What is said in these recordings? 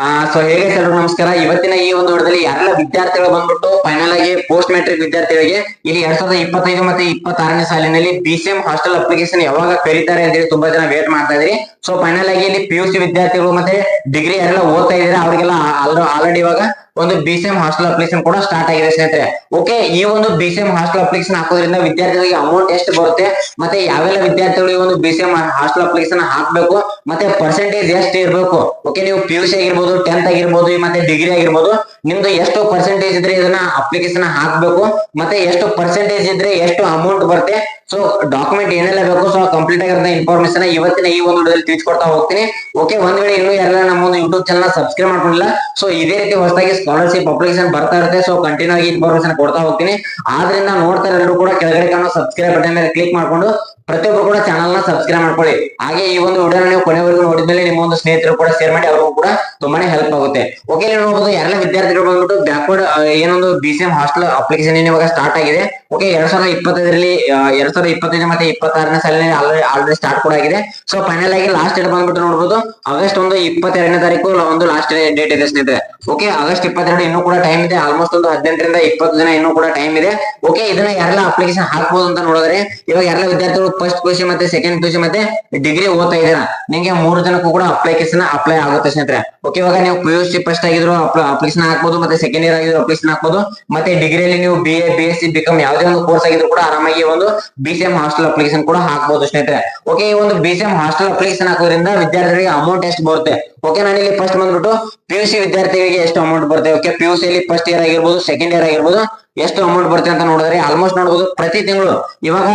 ಆ ಸೊ ಹೇಗೆ ಎಲ್ಲರೂ ನಮಸ್ಕಾರ. ಇವತ್ತಿನ ಈ ಒಂದು ವಿಡಿಯೋದಲ್ಲಿ ಎಲ್ಲ ವಿದ್ಯಾರ್ಥಿಗಳು ಬಂದ್ಬಿಟ್ಟು ಫೈನಲ್ ಆಗಿ ಪೋಸ್ಟ್ ಮ್ಯಾಟ್ರಿಕ್ ವಿದ್ಯಾರ್ಥಿಗಳಿಗೆ ಇಲ್ಲಿ ಎರಡ್ ಸಾವಿರದ ಇಪ್ಪತ್ತೈದು ಮತ್ತೆ ಇಪ್ಪತ್ತಾರನೇ ಸಾಲಿನಲ್ಲಿ B C M hostel application ಯಾವಾಗ ಕರೀತಾರೆ ಅಂತ ಹೇಳಿ ತುಂಬಾ ಜನ ವೇಟ್ ಮಾಡ್ತಾ ಇದ್ರಿ. ಸೊ ಫೈನಲ್ ಆಗಿ ಇಲ್ಲಿ ಪಿ ಯು ಸಿ ವಿದ್ಯಾರ್ಥಿಗಳು ಮತ್ತೆ ಡಿಗ್ರಿ ಯಾರೆಲ್ಲ ಓದ್ತಾ ಇದ್ರೆ ಅವರಿಗೆಲ್ಲ ಆಲ್ರೆಡಿ ಇವಾಗ ಒಂದು ಬಿ ಸಿ ಹಾಸ್ಟೆಲ್ ಅಪ್ಲಿಕೇಶನ್ ಕೂಡ ಸ್ಟಾರ್ಟ್ ಆಗಿದೆ ಸ್ನೇಹಿತರೆ. ಓಕೆ ಈ ಒಂದು ಬಿ ಸಿ ಹಾಸ್ಟೆಲ್ ಅಪ್ಲಿಕೇಶನ್ ಹಾಕೋದ್ರಿಂದ ವಿದ್ಯಾರ್ಥಿಗಳಿಗೆ ಅಮೌಂಟ್ ಎಷ್ಟು ಬರುತ್ತೆ, ಮತ್ತೆ ಯಾವೆಲ್ಲ ವಿದ್ಯಾರ್ಥಿಗಳು ಈ ಒಂದು ಬಿ ಸಿ ಹಾಸ್ಟೆಲ್ ಅಪ್ಲಿಕೇಶನ್ ಹಾಕ್ಬೇಕು, ಮತ್ತೆ ಪರ್ಸೆಂಟೇಜ್ ಎಷ್ಟು ಇರಬೇಕು. ಓಕೆ ನೀವು ಪಿ ಯು ಸಿ ಆಗಿರ್ಬೋದು ಟೆಂತ್ ಆಗಿರ್ಬೋದು, ಮತ್ತೆ ಡಿಗ್ರಿ ಆಗಿರ್ಬೋದು, ನಿಮ್ದು ಎಷ್ಟು ಪರ್ಸೆಂಟೇಜ್ ಇದ್ರೆ ಇದನ್ನ ಅಪ್ಲಿಕೇಶನ್ ಹಾಕ್ಬೇಕು, ಮತ್ತೆ ಎಷ್ಟು ಪರ್ಸೆಂಟೇಜ್ ಇದ್ರೆ ಎಷ್ಟು ಅಮೌಂಟ್ ಬರುತ್ತೆ. ಸೊ ಡಾಕ್ಯುಮೆಂಟ್ ಏನೆಲ್ಲ ಬೇಕು ಸೊ ಕಂಪ್ಲೀಟ್ ಆಗಿರೋ ಇನ್ಫಾರ್ಮೇಶನ್ ಇವತ್ತಿನ ಈ ಒಂದು ವಿಡಿಯೋದಲ್ಲಿ ತಿಳಿಸ್ಕೊಡ್ತಾ ಹೋಗ್ತೀನಿ. ಓಕೆ ಒಂದ್ ವೇಳೆ ಇನ್ನೂ ಯಾರೆಲ್ಲ ನಮ್ಮ ಒಂದು ಯೂಟ್ಯೂಬ್ ಚಾನಲ್ ಸಬ್ಸ್ಕ್ರೈಬ್ ಮಾಡ್ಕೊಂಡಿಲ್ಲ ಸೊ ಇದೇ ರೀತಿ ಹೊಸದಾಗಿ ಸ್ಕಾಲರ್ಶಿಪ್ ಅಪ್ಲಿಕೇಶನ್ ಬರ್ತಾ ಇರುತ್ತೆ. ಸೊ ಕಂಟಿನ್ಯೂ ಆಗಿ ಇನ್ಫಾರ್ಮೇಶನ್ ಕೊಡ್ತಾ ಹೋಗ್ತೀನಿ. ಆದ್ರಿಂದ ನೋಡ್ತಾ ಎಲ್ಲರೂ ಕೂಡ ಕೆಳಗಡೆ ಕಾಣೋ ಸಬ್ಸ್ಕ್ರೈಬ್ ಬಟನ್ ಮೇಲೆ ಕ್ಲಿಕ್ ಮಾಡ್ಕೊಂಡು ಪ್ರತಿಯೊಬ್ಬರು ಕೂಡ ಚಾನಲ್ನ ಸಬ್ಸ್ಕ್ರೈಬ್ ಮಾಡ್ಕೊಳ್ಳಿ. ಹಾಗೆ ಈ ಒಂದು ವಿಡಿಯೋ ನೀವು ಕೊನೆವರೆಗೂ ನೋಡಿದ್ಮೇಲೆ ನಿಮ್ಮ ಒಂದು ಸ್ನೇಹಿತರು ಕೂಡ ಶೇರ್ ಮಾಡಿ ಅವ್ರಿಗೂ ಕೂಡ ತುಂಬಾನೇ ಹೆಲ್ಪ್ ಆಗುತ್ತೆ. ಓಕೆ ನೀವು ನೋಡಬಹುದು ಎಲ್ಲ ವಿದ್ಯಾರ್ಥಿಗಳು ಬಂದ್ಬಿಟ್ಟು ಬ್ಯಾಕ್ವರ್ಡ್ ಏನೊಂದು B C M hostel application ಇವಾಗ ಸ್ಟಾರ್ಟ್ ಆಗಿದೆ. ಓಕೆ ಎರಡ್ ಸಾವಿರದ ಇಪ್ಪತ್ತೈದರಲ್ಲಿ ಎರಡ್ ಸಾವಿರದ ಇಪ್ಪತ್ತೈದು ಮತ್ತೆ ಇಪ್ಪತ್ತಾರನೇ ಸಾಲಿನಲ್ಲಿ ಆಲ್ರೆಡಿ ಸ್ಟಾರ್ಟ್ ಕೂಡ ಆಗಿದೆ. ಸೊ ಫೈನಲ್ ಆಗಿ ಲಾಸ್ಟ್ ಡೇಟ್ ಬಂದ್ಬಿಟ್ಟು ನೋಡಬಹುದು ಆಗಸ್ಟ್ ಒಂದು ಇಪ್ಪತ್ತೆರಡನೇ ತಾರೀಕು ಒಂದು ಲಾಸ್ಟ್ ಡೇಟ್ ಇದೆ ಸ್ನೇಹಿತರೆ. ಓಕೆ ಆಗಸ್ಟ್ ಇಪ್ಪತ್ತೆರಡು ಇನ್ನೂ ಕೂಡ ಟೈಮ್ ಇದೆ. ಆಲ್ಮೋಸ್ಟ್ ಒಂದು ಹದಿನೆಂಟರಿಂದ ಇಪ್ಪತ್ತು ದಿನ ಇನ್ನೂ ಕೂಡ ಟೈಮ್ ಇದೆ. ಓಕೆ ಇದನ್ನ ಯಾರೆಲ್ಲ ಅಪ್ಲಿಕೇಶನ್ ಹಾಕ್ಬೋದು ಅಂತ ನೋಡಿದ್ರೆ, ಇವಾಗ ಎಲ್ಲ ವಿದ್ಯಾರ್ಥಿಗಳು ಫಸ್ಟ್ ಪಿ ಮತ್ತೆ ಸೆಕೆಂಡ್ ಪಿ ಮತ್ತೆ ಡಿಗ್ರಿ ಓದ್ತಾ ಇದ್ದೀರಾ? ನಿಮಗೆ ಮೂರು ಜನಕ್ಕೂ ಕೂಡ ಅಪ್ಲಿಕೇಶನ್ ಅಪ್ಲೈ ಆಗುತ್ತೆ ಸ್ನೇಹಿತರೆ. ಓಕೆ ಇವಾಗ ನೀವು ಪಿ ಯು ಸಿ ಫಸ್ಟ್ ಆಗಿದ್ರು ಅಪ್ಲಿಕೇಶನ್ ಹಾಕ್ಬೋದು, ಮತ್ತೆ ಸೆಕೆಂಡ್ ಇಯರ್ ಆಗಿದ್ರು ಅಪ್ಲಿಕೇಶನ್ ಹಾಕ್ಬೋದು, ಮತ್ತೆ ಡಿಗ್ರಿಯಲ್ಲಿ ನೀವು B A B S C BCom ಯಾವುದೇ ಒಂದು ಕೋರ್ಸ್ ಆಗಿದ್ರು ಕೂಡ ಆರಾಮಾಗಿ ಒಂದು B C M hostel application ಕೂಡ ಹಾಕ್ಬೋದು ಸ್ನೇಹಿತರೆ. ಓಕೆ ಈ ಒಂದು B C M hostel application ಹಾಕೋದ್ರಿಂದ ವಿದ್ಯಾರ್ಥಿಗಳಿಗೆ ಅಮೌಂಟ್ ಎಷ್ಟು ಬರುತ್ತೆ? ಓಕೆ ನಾನು ಇಲ್ಲಿ ಫಸ್ಟ್ ಬಂದ್ಬಿಟ್ಟು ಪಿ ಯು ಸಿ ವಿದ್ಯಾರ್ಥಿಗಳಿಗೆ ಎಷ್ಟು ಅಮೌಂಟ್ ಬರುತ್ತೆ? ಓಕೆ ಪಿ ಯು ಸಿ ಅಲ್ಲಿ ಫಸ್ಟ್ ಇಯರ್ ಆಗಿರ್ಬೋದು ಸೆಕೆಂಡ್ ಇಯರ್ ಆಗಿರ್ಬೋದು ಎಷ್ಟು ಅಮೌಂಟ್ ಬರುತ್ತೆ ಅಂತ ನೋಡಿದ್ರೆ ಆಲ್ಮೋಸ್ಟ್ ನೋಡಬಹುದು ಪ್ರತಿ ತಿಂಗಳು. ಇವಾಗ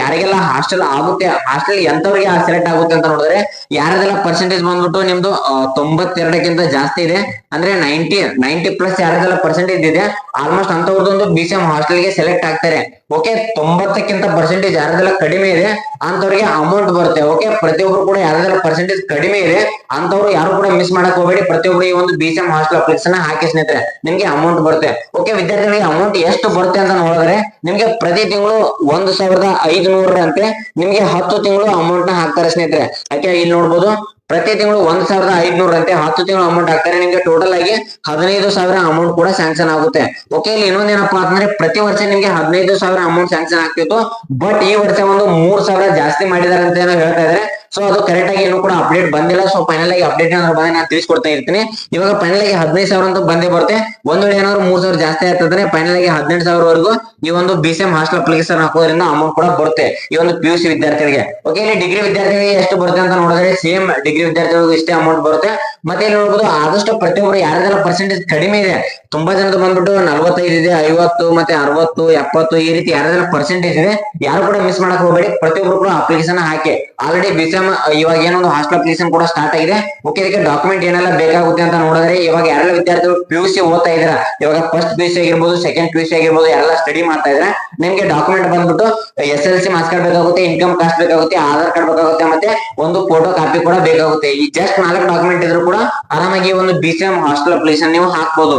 ಯಾರಿಗೆಲ್ಲ ಹಾಸ್ಟೆಲ್ ಆಗುತ್ತೆ ಹಾಸ್ಟೆಲ್ ಎಂತವ್ರಿಗೆ ಸೆಲೆಕ್ಟ್ ಆಗುತ್ತೆ ಅಂತ ನೋಡಿದ್ರೆ ಯಾರದೆಲ್ಲ ಪರ್ಸೆಂಟೇಜ್ ಬಂದ್ಬಿಟ್ಟು ನಿಮ್ದು ತೊಂಬತ್ತೆರಡಕ್ಕಿಂತ ಜಾಸ್ತಿ ಇದೆ, ಅಂದ್ರೆ ನೈಂಟಿ ನೈಂಟಿ ಪ್ಲಸ್ ಯಾರದೆಲ್ಲ ಪರ್ಸೆಂಟೇಜ್ ಇದೆ ಆಲ್ಮೋಸ್ಟ್ ಅಂತವ್ರದ್ದೊಂದು ಬಿ ಸಿ ಎಂ ಹಾಸ್ಟೆಲ್ಗೆ ಸೆಲೆಕ್ಟ್ ಆಗ್ತಾರೆ. ಓಕೆ ತೊಂಬತ್ತಕ್ಕಿಂತ ಪರ್ಸೆಂಟೇಜ್ ಯಾರದೆಲ್ಲ ಕಡಿಮೆ ಇದೆ ಅಂತವ್ರಿಗೆ ಅಮೌಂಟ್ ಬರುತ್ತೆ. ಓಕೆ ಪ್ರತಿಯೊಬ್ರು ಕೂಡ ಯಾರದೆಲ್ಲ ಪರ್ಸೆಂಟೇಜ್ ಕಡಿಮೆ ಇದೆ ಅಂತವ್ರು ಯಾರು ಕೂಡ ಮಿಸ್ ಮಾಡಕ್ ಹೋಗಬೇಡಿ. ಪ್ರತಿಯೊಬ್ರು ಈ ಒಂದು B C M hostel application ಹಾಕಿ ಸ್ನೇಹಿತರೆ, ನಿಮ್ಗೆ ಅಮೌಂಟ್ ಬರುತ್ತೆ. ಓಕೆ ವಿದ್ಯಾರ್ಥಿಗಳಿಗೆ ಅಮೌಂಟ್ ಎಷ್ಟು ಬರುತ್ತೆ ಅಂತ ನೋಡಿದ್ರೆ ನಿಮ್ಗೆ ಪ್ರತಿ ತಿಂಗಳು ಒಂದು ಸಾವಿರದ ಐದುನೂರಂತೆ ನಿಮ್ಗೆ ಹತ್ತು ತಿಂಗಳು ಅಮೌಂಟ್ನ ಹಾಕ್ತಾರೆ ಸ್ನೇಹಿತರೆ. ಯಾಕೆ ಇಲ್ಲಿ ನೋಡ್ಬೋದು, ಪ್ರತಿ ತಿಂಗಳು ಒಂದ್ ಸಾವಿರದ ಐದ್ನೂರಂತೆ ಹತ್ತು ತಿಂಗಳು ಅಮೌಂಟ್ ಹಾಕ್ತಾರೆ, ನಿಮ್ಗೆ ಟೋಟಲ್ ಆಗಿ ಹದಿನೈದು ಸಾವಿರ ಅಮೌಂಟ್ ಕೂಡ ಸ್ಯಾಂಕ್ಷನ್ ಆಗುತ್ತೆ. ಓಕೆ ಇಲ್ಲಿ ಇನ್ನೊಂದೇನಪ್ಪಾ ಅಂತಂದ್ರೆ, ಪ್ರತಿ ವರ್ಷ ನಿಮ್ಗೆ ಹದಿನೈದು ಸಾವಿರ ಅಮೌಂಟ್ ಸ್ಯಾಂಕ್ಷನ್ ಆಗ್ತಿತ್ತು ಬಟ್ ಈ ವರ್ಷ ಒಂದು ಮೂರ್ ಸಾವಿರ ಜಾಸ್ತಿ ಮಾಡಿದಾರೆ ಅಂತ ಏನೋ ಹೇಳ್ತಾ ಇದಾರೆ ಸೊ ಅದು ಕರೆಕ್ಟ್ ಆಗಿ ಏನು ಕೂಡ ಅಪ್ಡೇಟ್ ಬಂದಿಲ್ಲ. ಸೊ ಫೈನಲ್ ಆಗಿ ಅಪ್ಡೇಟ್ ಏನಾದ್ರು ಬಂದ್ರೆ ನಾನು ತಿಳಿಸ್ಕೊಡ್ತಾ ಇರ್ತೀನಿ. ಇವಾಗ ಫೈನಲ್ ಆಗಿ ಹದಿನೈದು ಸಾವಿರ ಅಂತ ಬಂದೇ ಬರುತ್ತೆ. ಒಂದ್ ವೇಳೆ ಏನಾದ್ರು ಮೂರ್ ಸಾವಿರ ಜಾಸ್ತಿ ಆಗ್ತದ್ರೆ ಫೈನಲ್ ಆಗಿ ಹದಿನೆಂಟು ಸಾವಿರವರೆಗೂ ಈ ಒಂದು B C M hostel application ಹಾಕೋದ್ರಿಂದ ಅಮೌಂಟ್ ಕೂಡ ಬರುತ್ತೆ ಈ ಒಂದು ಪಿ ಯು ಸಿ ವಿದ್ಯಾರ್ಥಿಗಳಿಗೆ. ಓಕೆ ಇಲ್ಲಿ ಡಿಗ್ರಿ ವಿದ್ಯಾರ್ಥಿಗಳಿಗೆ ಎಷ್ಟು ಬರುತ್ತೆ ಅಂತ ನೋಡಿದ್ರೆ ಸೇಮ್ ಡಿಗ್ರಿ ವಿದ್ಯಾರ್ಥಿಗಳಿಗೆ ಇಷ್ಟೇ ಅಮೌಂಟ್ ಬರುತ್ತೆ. ಮತ್ತೆ ಇಲ್ಲಿ ನೋಡಬಹುದು ಆದಷ್ಟು ಪ್ರತಿಯೊಬ್ಬರು ಯಾರ್ದೆಲ್ಲ ಪರ್ಸೆಂಟೇಜ್ ಕಡಿಮೆ ಇದೆ, ತುಂಬಾ ಜನದ ಬಂದ್ಬಿಟ್ಟು ನಲವತ್ತೈದು ಇದೆ, ಐವತ್ತು ಮತ್ತೆ ಅರವತ್ತು, ಎಪ್ಪತ್ತು ಈ ರೀತಿ ಯಾರ್ದೆಲ್ಲ ಪರ್ಸೆಂಟೇಜ್ ಇದೆ, ಯಾರು ಕೂಡ ಮಿಸ್ ಮಾಡಕ್ ಹೋಗಬೇಡಿ. ಪ್ರತಿಯೊಬ್ರು ಕೂಡ ಅಪ್ಲಿಕೇಶನ್ ಹಾಕಿ. ಆಲ್ರೆಡಿ ಬಿ ಸಿ ಇವಾಗ ಏನೊಂದು ಹಾಸ್ಟೆಲ್ ಅಪ್ಲಿಕೇಶನ್ ಕೂಡ ಸ್ಟಾರ್ಟ್ ಆಗಿದೆ. ಓಕೆ ಇದಕ್ಕೆ ಡಾಕ್ಯುಮೆಂಟ್ ಏನೆಲ್ಲ ಬೇಕಾಗುತ್ತೆ ಅಂತ ನೋಡಿದ್ರೆ ಇವಾಗ ಯಾರೆಲ್ಲ ವಿದ್ಯಾರ್ಥಿಗಳು ಪಿ ಯು ಸಿ ಓದ್ತಾ ಇದ್ದಾರೆ? ಇವಾಗ ಫಸ್ಟ್ ಪಿ ಯು ಸಿ ಆಗಿರ್ಬೋದು ಸೆಕೆಂಡ್ ಪಿ ಯು ಸಿ ಆಗಿರ್ಬೋದು ಎಲ್ಲ ಸ್ಟಡಿ ಮಾಡ್ತಾ ಇದ್ರೆ ನಿಮ್ಗೆ ಡಾಕ್ಯುಮೆಂಟ್ ಬಂದ್ಬಿಟ್ಟು S L C marks card ಬೇಕಾಗುತ್ತೆ ಇನ್ಕಮ್ ಕಾಸ್ಟ್ ಬೇಕಾಗುತ್ತೆ, ಆಧಾರ್ ಕಾರ್ಡ್ ಬೇಕಾಗುತ್ತೆ, ಮತ್ತೆ ಒಂದು ಫೋಟೋ ಕಾಪಿ ಕೂಡ ಬೇಕಾಗುತ್ತೆ. ಈ ಜಸ್ಟ್ ನಾಲ್ಕು ಡಾಕ್ಯುಮೆಂಟ್ ಇದ್ರು ಕೂಡ ಆರಾಮಾಗಿ ಒಂದು B C M hostel application ನೀವು ಹಾಕ್ಬೋದು.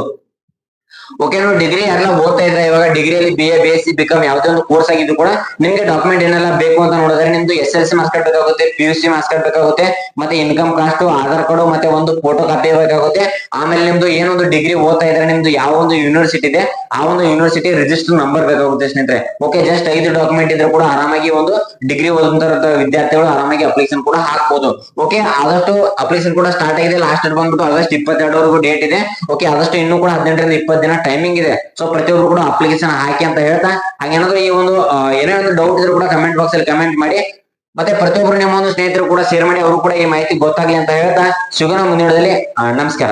ಓಕೆ ನೋಡಿ ಡಿಗ್ರಿ ಎಲ್ಲ ಓದ್ತಾ ಇದ್ರೆ ಇವಾಗ ಡಿಗ್ರಿಯಲ್ಲಿ B A B S C BCom ಯಾವುದೇ ಒಂದು ಕೋರ್ಸ್ ಆಗಿದ್ರು ಕೂಡ ನಿಮ್ಗೆ ಡಾಕ್ಯುಮೆಂಟ್ ಏನೆಲ್ಲ ಬೇಕು ಅಂತ ನೋಡಿದ್ರೆ ನಿಮ್ದು S L C marks card ಬೇಕಾಗುತ್ತೆ P U C marks card ಬೇಕಾಗುತ್ತೆ ಮತ್ತೆ ಇನ್ಕಮ್ ಕಾಸ್ಟ್ ಆಧಾರ್ ಕಾರ್ಡ್ ಮತ್ತೆ ಒಂದು ಫೋಟೋ ಕಾಪಿ ಬೇಕಾಗುತ್ತೆ. ಆಮೇಲೆ ನಿಮ್ದು ಏನೊಂದು ಡಿಗ್ರಿ ಓದ್ತಾ ಇದ್ರೆ ನಿಮ್ದು ಯಾವ ಒಂದು ಯೂನಿವರ್ಸಿಟಿ ಇದೆ, ಆ ಒಂದು ಯೂನಿವರ್ಸಿಟಿ ರಿಜಿಸ್ಟರ್ ನಂಬರ್ ಬೇಕಾಗುತ್ತೆ ಸ್ನೇಹಿತರೆ. ಓಕೆ ಜಸ್ಟ್ ಐದು ಡಾಕ್ಯುಮೆಂಟ್ ಇದ್ರೆ ಕೂಡ ಆರಾಮಾಗಿ ಒಂದು ಡಿಗ್ರಿ ಓದಂತ ವಿದ್ಯಾರ್ಥಿಗಳು ಆರಾಮಾಗಿ ಅಪ್ಲಿಕೇಶನ್ ಕೂಡ ಹಾಕ್ಬೋದು. ಓಕೆ ಆದಷ್ಟು ಅಪ್ಲಿಕೇಶನ್ ಕೂಡ ಸ್ಟಾರ್ಟ್ ಆಗಿದೆ. ಲಾಸ್ಟ್ ಬಂದ್ಬಿಟ್ಟು ಆಗಸ್ಟ್ ಇಪ್ಪತ್ತೆರಡವರೆಗೂ ಡೇಟ್ ಇದೆ. ಓಕೆ ಆದಷ್ಟು ಇನ್ನೂ ಕೂಡ ಹದಿನೆಂಟರಿಂದ ಇಪ್ಪತ್ತು ದಿನ ಟೈಮಿಂಗ್ ಇದೆ. ಸೊ ಪ್ರತಿಯೊಬ್ರು ಕೂಡ ಅಪ್ಲಿಕೇಶನ್ ಹಾಕಿ ಅಂತ ಹೇಳ್ತಾ, ಹಾಗೇನಾದ್ರೂ ಈ ಒಂದು ಏನೇ ಒಂದು ಡೌಟ್ ಇದ್ರು ಕೂಡ ಕಮೆಂಟ್ ಬಾಕ್ಸ್ ಅಲ್ಲಿ ಕಮೆಂಟ್ ಮಾಡಿ. ಮತ್ತೆ ಪ್ರತಿಯೊಬ್ರು ನಿಮ್ಮ ಒಂದು ಸ್ನೇಹಿತರು ಕೂಡ ಶೇರ್ ಮಾಡಿ ಅವರು ಕೂಡ ಈ ಮಾಹಿತಿ ಗೊತ್ತಾಗ್ಲಿ ಅಂತ ಹೇಳ್ತಾ, ಸಿಗೋಣ ಮುಂದಿನದಲ್ಲಿ ನಮಸ್ಕಾರ.